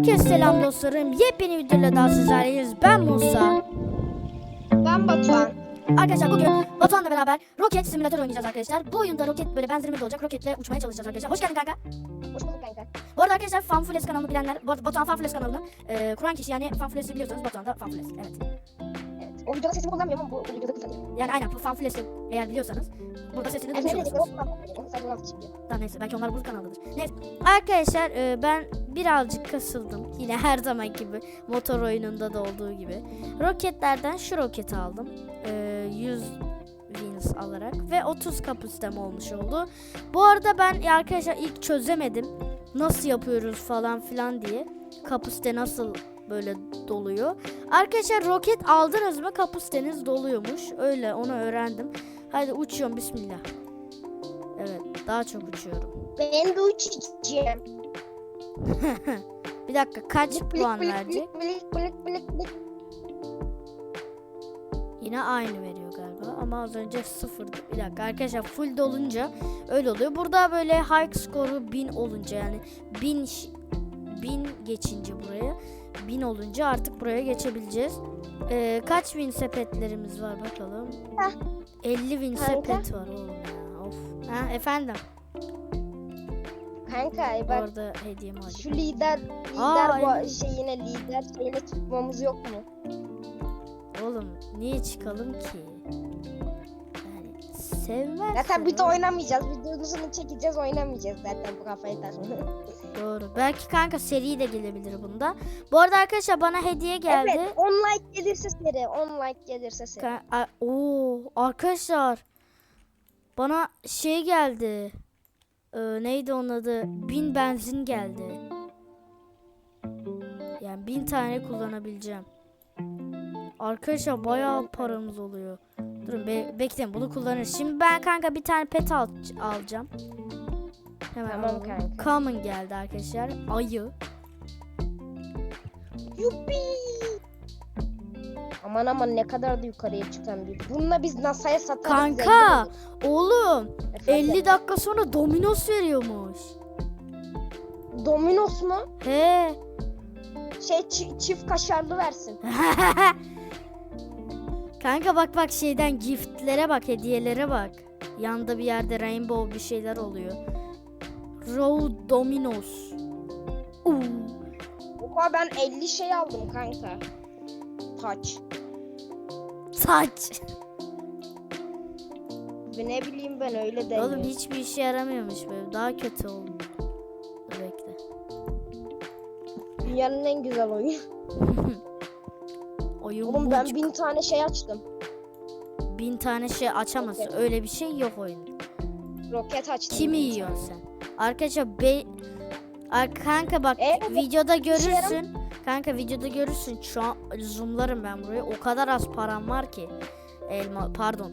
Herkese selam dostlarım. Yepyeni videoyla daha sizlerleyiz. Ben Musa. Ben Batuhan. Arkadaşlar bugün Batuhan'la beraber roket simülatör oynayacağız arkadaşlar. Bu oyunda roket böyle benzerimiz olacak. Roketle uçmaya çalışacağız arkadaşlar. Hoş geldin kanka. Hoş bulduk kanka. Bu arada arkadaşlar Fanfules kanalını bilenler, Bat- Batuhan Fanfules kanalını e, kuran kişi yani Fanfules'i biliyorsanız Batuhan da Fanfules. Evet. Evet. O videoda sesimi kullanmıyorum ama bu, bu videoda kullanıyorum. Yani aynen bu Fanfules'i eğer biliyorsanız burada sesini duymuş olursunuz. Tamam neyse belki onlar bu kanaldadır. Neyse. Arkadaşlar e, ben birazcık kasıldım. Yine her zaman gibi motor oyununda da olduğu gibi. Roketlerden şu roketi aldım. E, 100 wins alarak ve 30 kapasitem olmuş oldu. Bu arada ben arkadaşlar ilk çözemedim. Nasıl yapıyoruz falan filan diye. Kapasite nasıl böyle doluyor. Arkadaşlar roket aldınız mı kapasiteniz doluyormuş. Öyle onu öğrendim. Hadi uçuyorum bismillah. Evet daha çok uçuyorum. Ben de uçacağım. Bir dakika kaç Blik, puan blik, verecek? blik, blik, blik, blik. Yine aynı veriyor galiba ama az önce sıfırdı. Bir dakika arkadaşlar full dolunca öyle oluyor. Burada böyle high skoru 1000 olunca yani 1000 ş- 1000 geçince buraya 1000 olunca artık buraya geçebileceğiz. Ee, kaç bin sepetlerimiz var bakalım. Heh. 50 bin sepet var oğlum ya. Of. Ha, efendim. Kanka bak Orada hediyemi alacağım. şu lider Aa, lider bu evet. şeyine lider şeyine çıkmamız yok mu? Oğlum niye çıkalım ki? Yani sevmez. Zaten bir de oynamayacağız. Videosunu çekeceğiz oynamayacağız zaten bu kafayı takma. Doğru. Belki kanka seri de gelebilir bunda. Bu arada arkadaşlar bana hediye geldi. evet 10 like gelirse seri 10 like gelirse seri. Ka- Oo, arkadaşlar bana şey geldi. Ee, neydi onun adı? Bin benzin geldi. Yani bin tane kullanabileceğim. Arkadaşlar bayağı paramız oluyor. Durun be- bekleyin bunu kullanırız. Şimdi ben kanka bir tane pet al- alacağım. Hemen Tamam alalım. kanka. Common geldi arkadaşlar. Ayı. Yuppi. Aman aman ne kadar da yukarıya çıkan bir. Bununla biz NASA'ya satarız. Kanka oğlum. Efendim? 50 dakika sonra Domino's veriyormuş. Domino's mu? He. Şey çi- çift kaşarlı versin. Kanka bak bak şeyden giftlere bak, hediyelere bak. Yanda bir yerde rainbow bir şeyler oluyor. Row Domino's. Uuu. Oha ben 50 şey aldım kanka. Taç. Saç. Ve ne bileyim ben öyle deniyor. Oğlum hiçbir işe yaramıyormuş böyle. Daha kötü oldu. Dur bekle. Dünyanın en güzel oyunu. Oyun Oğlum ben bucuk. bin tane şey açtım. bin tane şey açamazsın. Öyle bir şey yok oyunda. Roket açtım. Kimi yiyorsun sen? Arkadaşlar be... Ar kanka bak Evet, videoda görürsün. Kanka videoda görürsün. Şu an zoomlarım ben buraya. O kadar az param var ki. Elma pardon.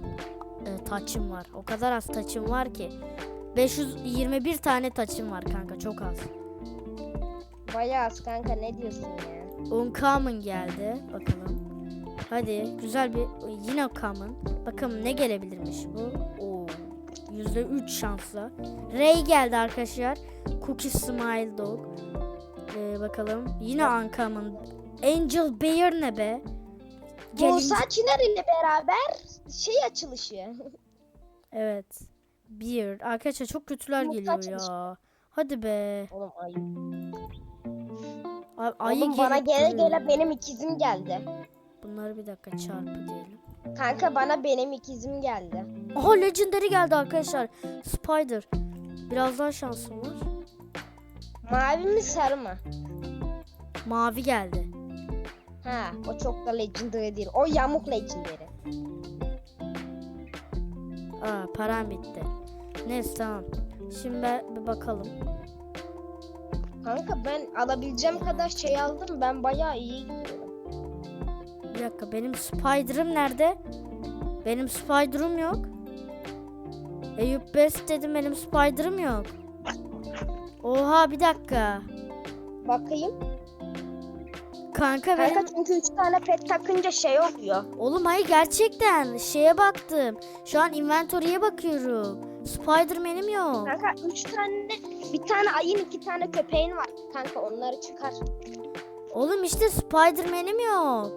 E, taçım var. O kadar az taçım var ki. 521 tane taçım var kanka çok az. Bayağı az kanka ne diyorsun ya? Uncommon geldi. Bakalım. Hadi güzel bir yine common. Bakalım ne gelebilirmiş bu. Oo. %3 şansla. Ray geldi arkadaşlar. Cookie Smile Dog. Ee, bakalım. Yine uncommon. Angel Bear ne be? Gelin- Musa Çınar ile beraber şey açılışı. Evet. Beard. Arkadaşlar çok kötüler Yumurta geliyor açılışı. ya. Hadi be. Oğlum ay. Ay, ayı Oğlum bana gele gele benim ikizim geldi. Bunları bir dakika çarpı diyelim. Kanka bana benim ikizim geldi. Aha legendary geldi arkadaşlar. Spider. Biraz daha şansım var. Mavi mi sarı mı? Mavi geldi. Ha o çok da legendary değil. O yamuk legendary. Aa param bitti. Neyse tamam. Şimdi ben- bir bakalım. Kanka ben alabileceğim kadar şey aldım. Ben bayağı iyi gidiyorum. Bir dakika benim Spider'ım nerede? Benim Spider'ım yok. Eyüp Best dedim benim Spider'ım yok. Oha bir dakika. Bakayım. Kanka benim... Kanka çünkü 3 tane pet takınca şey oluyor. Oğlum hayır gerçekten şeye baktım. Şu an inventory'e bakıyorum. Spider-Man'im yok. Kanka 3 tane Bir tane ayın iki tane köpeğin var. Kanka onları çıkar. Oğlum işte Spider-Man'im yok.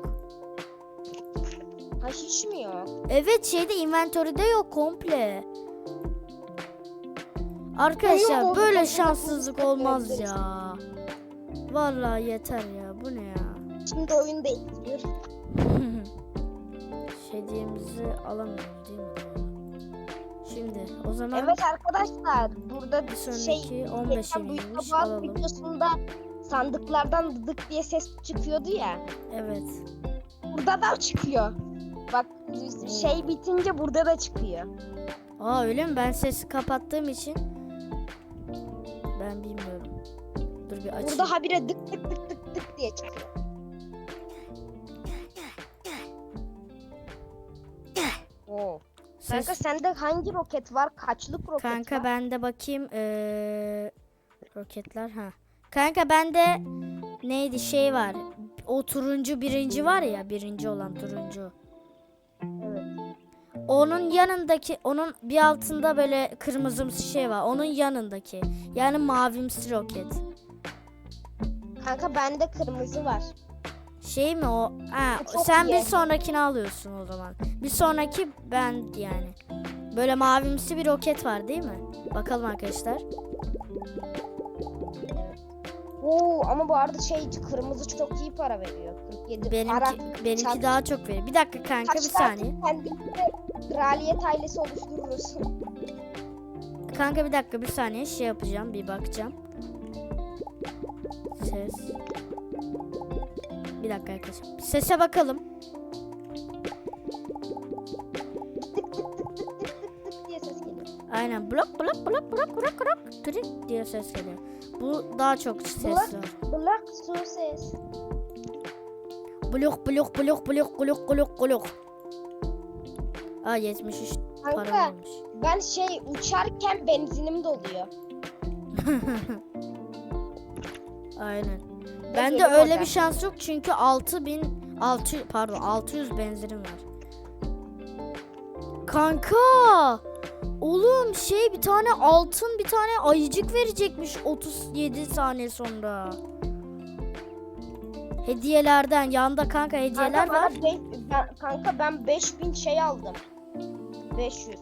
Ha hiç mi yok? Evet şeyde inventory'de yok komple. Arkadaşlar böyle şanssızlık olmaz ya. Vallahi yeter ya. Bu ne ya? Şimdi oyun değiştiriyor. Hediyemizi alamıyoruz değil mi? Şimdi o zaman Evet arkadaşlar burada bir şey sonraki 15 geçen bu sabah alalım. videosunda sandıklardan dıdık diye ses çıkıyordu ya. Evet. Burada da çıkıyor. Bak şey bitince burada da çıkıyor. Aa öyle mi? Ben sesi kapattığım için ben bilmiyorum. Dur bir açayım. Burada habire dık dık dık dık dık diye çıkıyor. Oo. Ses- Kanka sende hangi roket var? Kaçlık roket Kanka var? ben de bakayım ee, roketler ha. Kanka bende neydi şey var. O turuncu birinci var ya birinci olan turuncu. Onun yanındaki onun bir altında böyle kırmızımsı şey var. Onun yanındaki. Yani mavimsi roket. Kanka bende kırmızı var. Şey mi o? Ha, çok sen iyi. bir sonrakini alıyorsun o zaman. Bir sonraki ben yani. Böyle mavimsi bir roket var değil mi? Bakalım arkadaşlar. Oo ama bu arada şey kırmızı çok iyi para veriyor. 47 Benimki, para. benimki çarpı- daha çok veriyor. Bir dakika kanka bir Kaç saniye. Kendimize kraliyet ailesi oluştururuz. Kanka bir dakika bir saniye şey yapacağım bir bakacağım. Ses. Bir dakika arkadaşlar. Sese bakalım. Aynen blok blok blok blok blok blok trik diye ses geliyor. Bu daha çok ses Blok. var. Black su ses. Blok blok blok blok blok blok blok. Aa 73 para Kanka olmuş. ben şey uçarken benzinim doluyor. Aynen. Ne Bende geliyor öyle oradan? bir şans yok çünkü 6000 600 pardon 600 benzinim var. Kanka! Oğlum şey bir tane altın bir tane ayıcık verecekmiş 37 saniye sonra. Hediyelerden yanda kanka hediyeler Kanka, var. be- ben, kanka ben 5000 şey aldım. 500.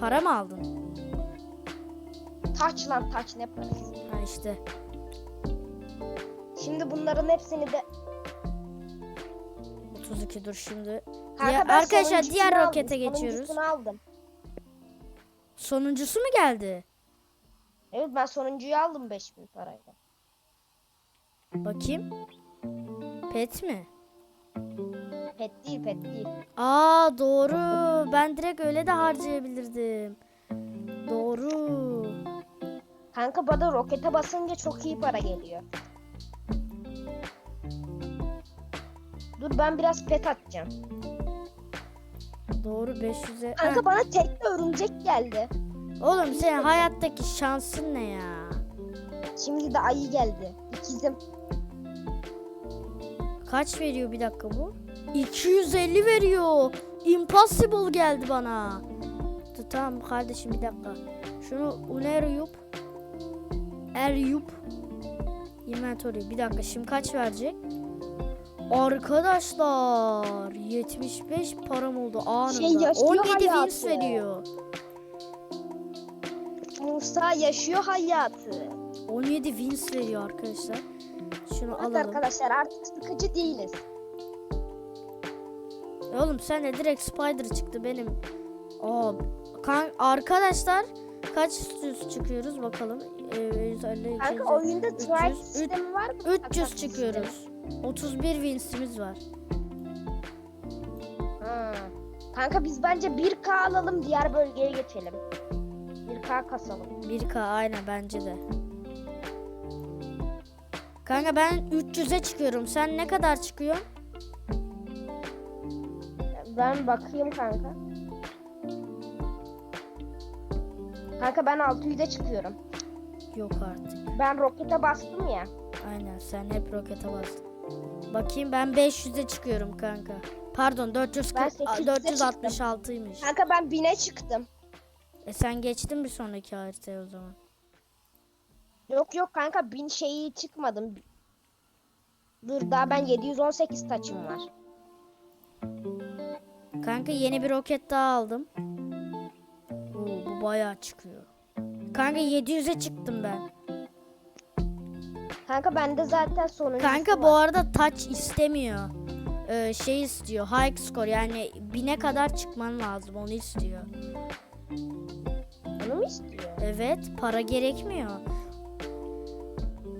Para mı aldın? Taç lan taç ne parası. Ha işte. Şimdi bunların hepsini de 32 dur şimdi. Kanka Ya arkadaşlar, diğer aldım, rokete geçiyoruz. sonuncusunu aldım. Sonuncusu mu geldi? Evet ben sonuncuyu aldım 5000 parayla. Bakayım. Pet mi? Pet değil pet değil. Aa doğru. Ben direkt öyle de harcayabilirdim. Doğru. Kanka bana rokete basınca çok iyi para geliyor. Dur ben biraz pet atacağım. Doğru 500'e. Kanka Ha, bana tekli örümcek geldi. Oğlum senin hayattaki şansın ne ya? Şimdi de ayı geldi. İkizim. Kaç veriyor bir dakika bu? 250 veriyor. Impossible geldi bana. Tamam kardeşim bir dakika. Şunu uneriyup. Eryup. Inventory. Bir dakika şimdi kaç verecek? Arkadaşlar 75 param oldu anında. Şey yaşıyor 17 wins veriyor. Musa yaşıyor hayatı. 17 wins veriyor arkadaşlar. Şunu Evet alalım. arkadaşlar artık sıkıcı değiliz. E Oğlum sen de direkt Spider çıktı benim. Aa, kan arkadaşlar kaç üst çıkıyoruz bakalım. Ee, 150, Kanka 200, oyunda 300, try üç- sistemi var mı? 300 Atak çıkıyoruz. 31 winsimiz var. Ha. Kanka biz bence 1K alalım diğer bölgeye geçelim. 1K kasalım. 1K aynen bence de. Kanka ben 300'e çıkıyorum. Sen ne kadar çıkıyorsun? Ben bakayım kanka. Kanka ben 600'e çıkıyorum. Yok artık. Ben rokete bastım ya. Aynen sen hep rokete bastın. Bakayım ben 500'e çıkıyorum kanka. Pardon 440 Ben 800'e 466'ymış. Kanka ben 1000'e çıktım. E sen geçtin bir sonraki haritaya o zaman. Yok yok kanka bin şeyi çıkmadım. Dur daha ben 718 taçım var. Kanka yeni bir roket daha aldım. Oo, bu bayağı çıkıyor. Kanka 700'e çıktım ben. Kanka bende zaten sonuncusu Kanka bu var. arada touch istemiyor. Ee, şey istiyor. High score yani bine kadar çıkman lazım onu istiyor. Onu mu istiyor? Evet para gerekmiyor.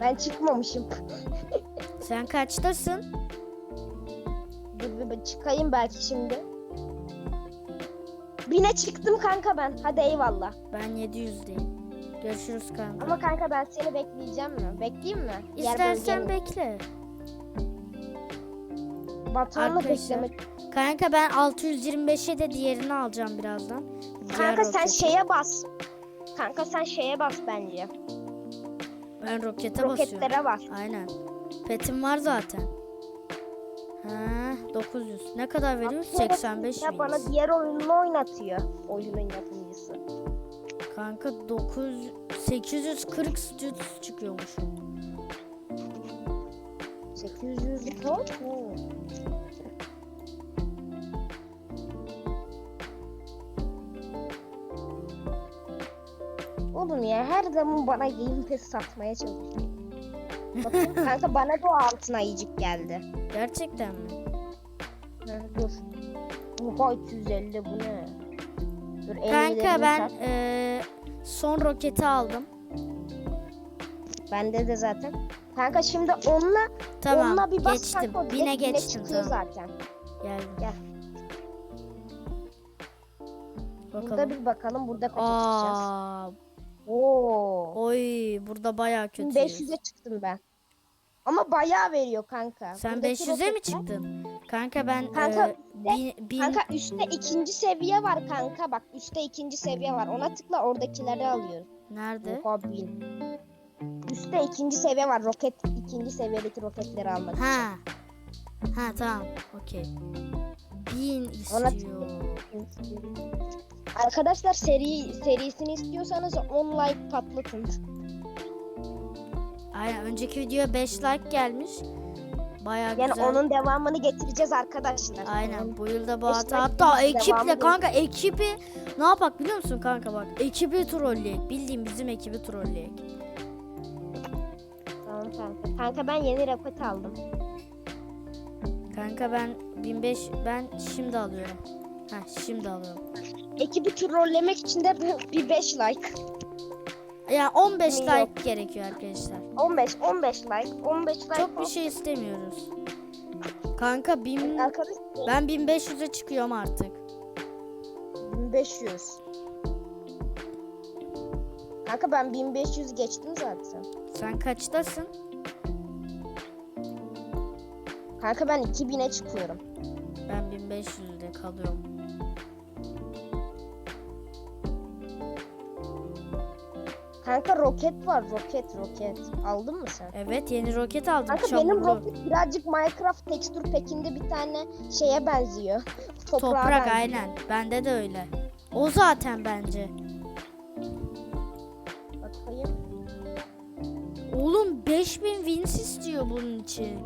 Ben çıkmamışım. Sen kaçtasın? Dur bir- bir çıkayım belki şimdi. Bine çıktım kanka ben. Hadi eyvallah. Ben 700'deyim. Görüşürüz kanka. Ama kanka ben seni bekleyeceğim mi? Bekleyeyim mi? İstersen bekle. Batuhan'la Arkadaşlar, beklemek. Kanka ben 625'e de diğerini alacağım birazdan. Diğer Kanka sen roketi. şeye bas. Kanka sen şeye bas bence. Ben rokete basıyorum. Roketlere bas. Aynen. Petim var zaten. Ha, 900. Ne kadar veriyor? 85 Ya bana miyiz? diğer oyununu oynatıyor. Oyunun yapımcısı. Kanka 9 840 stüdyosu çıkıyormuş. 800'lük o. Oo. Oğlum ya her zaman bana Game Pass satmaya çalışıyor. Bakın kanka bana da o altın ayıcık geldi. Gerçekten mi? Ha, dur. Oha 250 bu ne? Dur, Kanka ben eee, son roketi aldım. Bende de zaten. Kanka şimdi onunla Tamam onunla bir bas geçtim. kanka, Bine bine geçtim tamam. zaten. Gel. Burada Bakalım. bir bakalım burada kaça çıkacağız. Aa, Oo. oy burada bayağı kötüyüz. 500'e çıktım ben. Ama bayağı veriyor kanka. Sen Buradaki 500'e mi roketler- çıktın? Kanka ben Kanka, eee, bin, bin- Kanka üstte ikinci seviye var kanka. Bak üstte ikinci seviye var. Ona tıkla oradakileri alıyoruz. nerede? Bin. Üstte ikinci seviye var. Roket ikinci seviyedeki roketleri almak için. Ha. Ha tamam. Okey. Bin Ona istiyor. Arkadaşlar seri serisini istiyorsanız 10 like patlatın. Aynen önceki videoya 5 like gelmiş. Bayağı Yani güzel. onun devamını getireceğiz arkadaşlar. Aynen bu yılda bu hata. Hatta ekiple kanka ekibi ne yapak biliyor musun kanka bak. Ekibi trolleyek. Bildiğim bizim ekibi trolleyek. Tamam kanka. Kanka ben yeni roket aldım. Kanka ben 1005 ben şimdi alıyorum. Ha şimdi alıyorum. Ekibi trollemek için de bir 5 like. Yani 15 Yok. like gerekiyor arkadaşlar. 15 15 like. 15 like. Çok bir şey istemiyoruz. Kanka bin, ben 1500'e çıkıyorum artık. 1500. Kanka ben 1500 geçtim zaten. Sen kaçtasın? Kanka ben 2000'e çıkıyorum. Ben 1500'de kalıyorum. Kanka roket var roket roket. Aldın mı sen? Evet yeni roket aldım. Kanka çamurlu. benim roket birazcık Minecraft tekstür pekinde bir tane şeye benziyor. Toprağa Toprak benziyor. aynen. Bende de öyle. O zaten bence. Bakayım. Oğlum 5000 wins istiyor bunun için.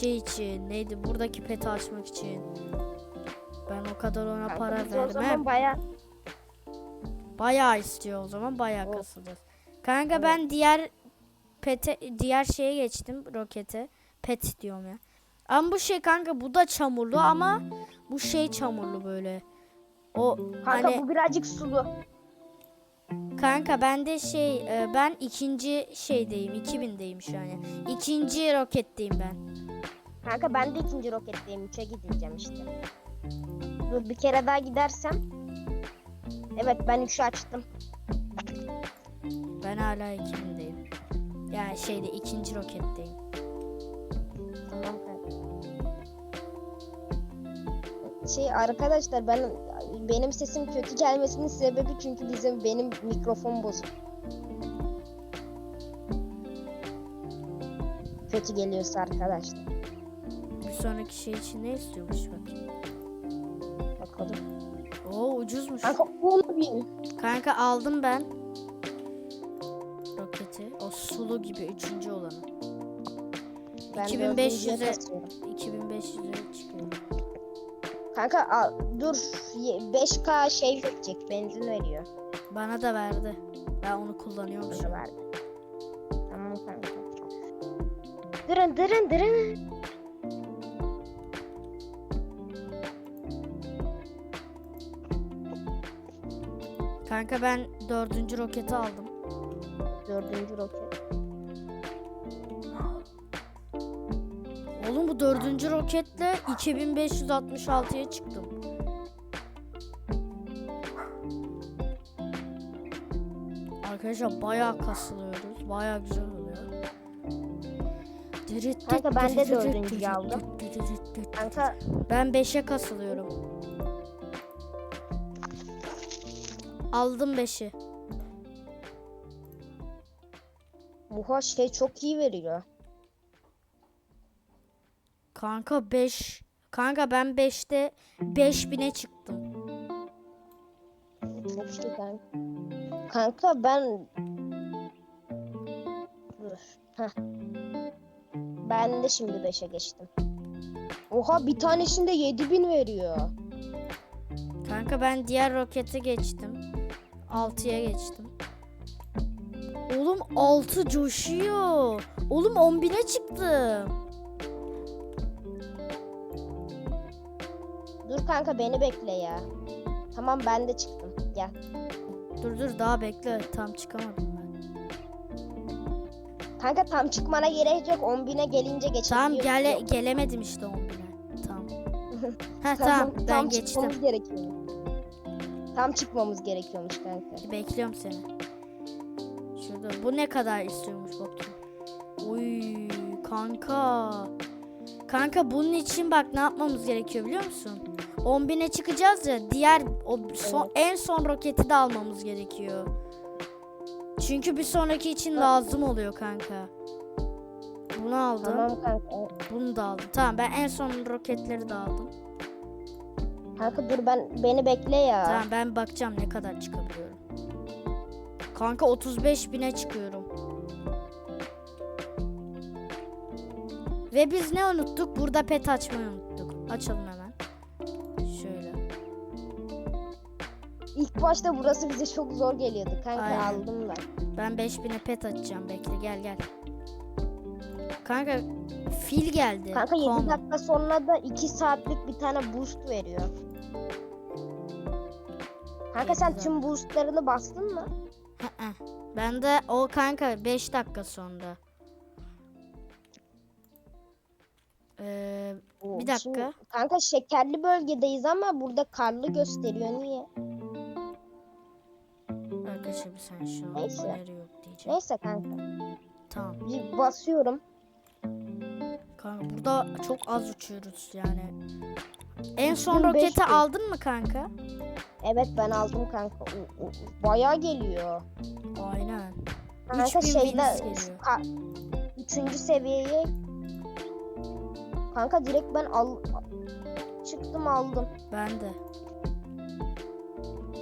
Şey için. Neydi? Buradaki peti açmak için. Ben o kadar ona Kanka para biz o zaman vermem. baya Bayağı istiyor o zaman. Bayağı Oh. Kanka ben diğer pete diğer şeye geçtim rokete. Pet diyorum ya. Ama bu şey kanka bu da çamurlu ama bu şey çamurlu böyle. O kanka hani bu birazcık sulu. kanka ben de şey e, ben ikinci şeydeyim 2000'deyim şu an. yani. İkinci roketteyim ben. Kanka ben de ikinci roketteyim. Üçe gideceğim işte. Dur bir kere daha gidersem. Evet ben üçü açtım. Ben hala 2000'deyim. Yani şeyde ikinci roketteyim. Tamam. Şey arkadaşlar ben benim sesim kötü gelmesinin sebebi çünkü bizim benim mikrofon bozuk. Kötü geliyorsa arkadaşlar. Bir sonraki şey için ne istiyormuş bakayım. Bakalım. Oo ucuzmuş. Kanka 10 bin. Kanka aldım ben. Roketi. O sulu dolu gibi üçüncü olanı. Ben 2500'e dördüncüye kasıyorum. 2500'e çıkıyor. Kanka al, dur ye- 5k şey verecek benzin veriyor. Bana da verdi. Ben onu kullanıyorum Bana an. verdi. Tamam kanka. Dırın dırın dırın. Kanka ben dördüncü roketi aldım. Dördüncü roket. Oğlum bu dördüncü roketle 2566'ya çıktım. Arkadaşlar bayağı kasılıyoruz. Bayağı güzel oluyor. Dırıt Kanka ben de dırıt aldım. Kanka Ben 5'e kasılıyorum. Aldım 5'i. buha şey çok iyi veriyor. Kanka 5. Kanka ben 5'te 5000'e çıktım. Çok iyi kanka. Kanka ben Dur. Heh. Ben de şimdi 5'e geçtim. Oha bir tanesinde 7000 veriyor. Kanka ben diğer rokete geçtim. 6'ya geçtim. Oğlum 6 coşuyor. Oğlum 10.000'e çıktım. Dur kanka beni bekle ya. Tamam ben de çıktım. Gel. Dur dur daha bekle. Tam çıkamadım ben. Kanka tam çıkmana gerek yok. 10.000'e gelince geçebiliyorsun. Tamam gele gelemedim işte 10.000'e. Tamam. Ha tamam ben tam geçtim. çıkmamız gerekiyor. Tam çıkmamız gerekiyormuş kanka. Bekliyorum seni. Şurada. Bu ne kadar istiyormuş bakayım. Uy kanka. Kanka bunun için bak ne yapmamız gerekiyor biliyor musun? 10.000'e çıkacağız ya diğer o son, en son roketi de almamız gerekiyor. Çünkü bir sonraki için lazım oluyor kanka. Bunu aldım. Tamam kanka. Bunu da aldım. Tamam ben en son roketleri de aldım. Kanka dur ben beni bekle ya. Tamam ben bakacağım ne kadar çıkabiliyorum. Kanka 35 bine çıkıyorum. Ve biz ne unuttuk? Burada pet açmayı unuttuk. Açalım hemen. İlk başta burası bize çok zor geliyordu. Kanka Aynen. aldım ben. Ben 5000'e pet açacağım. Bekle gel gel. Kanka fil geldi. Kanka 7 Common. dakika sonra da 2 saatlik bir tane boost veriyor. Kanka sen tüm boostlarını bastın mı? Ben de o kanka 5 dakika sonra. Ee, Bir dakika. şimdi- kanka şekerli bölgedeyiz ama burada karlı gösteriyor. Niye? Bir saniye şu an Neyse. nereye yok diyeceğim. Neyse kanka. Tamam. Bir basıyorum. Kanka burada çok az uçuyoruz yani. En son 2500. roketi aldın mı kanka? Evet ben aldım kanka. O- o- Bayağı geliyor. Aynen. Kanka 3000 şeyde geliyor. ka- üçüncü seviyeye kanka direkt ben al çıktım aldım. Ben de.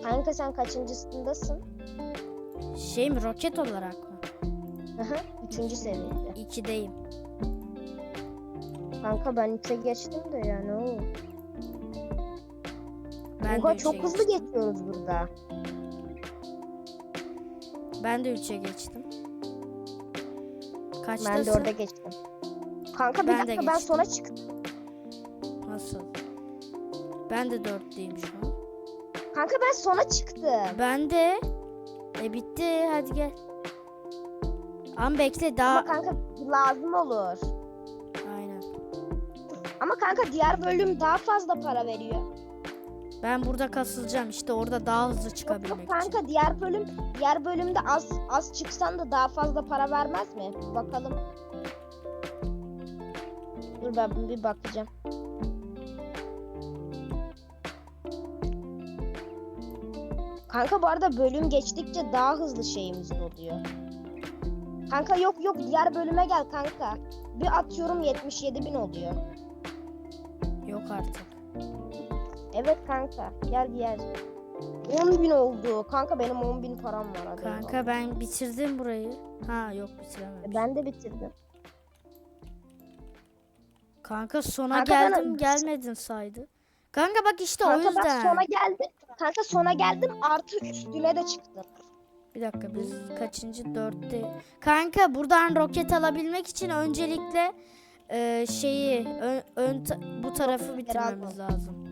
Kanka sen kaçıncısındasın? Şey mi roket olarak mı? Hı, Üçüncü seviyede. 2'deyim. Kanka ben üçe geçtim de yani o. Ben Oha de çok 3'e hızlı geçtim. geçiyoruz burada. Ben de 3'e geçtim. Ben Kaçtasın? dörde geçtim. Kanka bir Ben dakika ben sona çıktım. Nasıl? Ben de 4'teyim şu an. Kanka ben sona çıktım. Ben de. E bitti hadi gel. Ama bekle daha. Ama kanka lazım olur. Aynen. Ama kanka diğer bölüm daha fazla para veriyor. Ben burada kasılacağım işte orada daha hızlı Yok yok çıkabilmek için. kanka diğer bölüm diğer bölümde az az çıksan da daha fazla para vermez mi? Bakalım. Dur ben bir bakacağım. Kanka bu arada bölüm geçtikçe daha hızlı şeyimiz oluyor. Kanka yok yok diğer bölüme gel kanka. Bir atıyorum 77 bin oluyor. Yok artık. Evet kanka gel gel. 10 bin oldu. Kanka benim 10 bin param var. Hadi Kanka ben bitirdim burayı. Ha yok bitiremedim. Ben de bitirdim. Kanka sona Kanka ben- geldim gelmedin saydı. Kanka bak işte o Kanka yüzden. ben sona geldim. Kanka sona geldim artı üstüne de çıktım. Bir dakika biz kaçıncı dörtte? Kanka buradan roket alabilmek için öncelikle e, şeyi ön, ön ta- bu tarafı bitirmemiz lazım.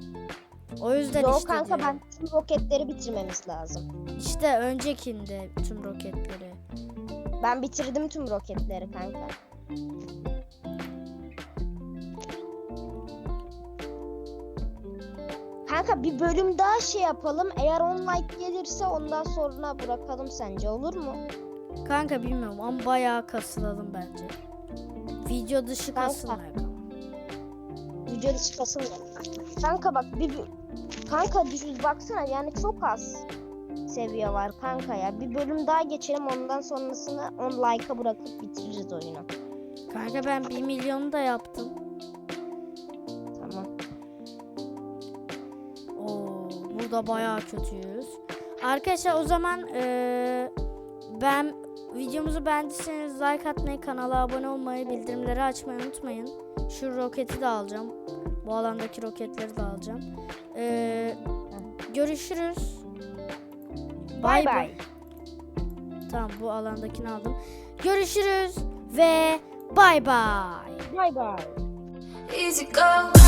O yüzden Yok işte kanka diyorum. ben tüm roketleri bitirmemiz lazım. İşte öncekinde tüm roketleri. Ben bitirdim tüm roketleri kanka. Kanka bir bölüm daha şey yapalım. Eğer 10 like gelirse ondan sonra bırakalım sence olur mu? Kanka bilmiyorum ama bayağı kasılalım bence. Video dışı Kanka. kasılmayak ama. Video dışı kasım Kanka bak bir bir- kanka düz baksana yani çok az seviye var kanka ya. Bir bölüm daha geçelim ondan sonrasını 10 like'a bırakıp bitiririz oyunu. Kanka ben 1 milyonu da yaptım. Burada bayağı kötüyüz. Arkadaşlar o zaman eee, ben videomuzu beğendiyseniz like atmayı, kanala abone olmayı, bildirimleri açmayı unutmayın. Şu roketi de alacağım. Bu alandaki roketleri de alacağım. Eee, görüşürüz. Bay bay. Tamam bu alandakini aldım. Görüşürüz ve bay bay. Bay bay. Easy go.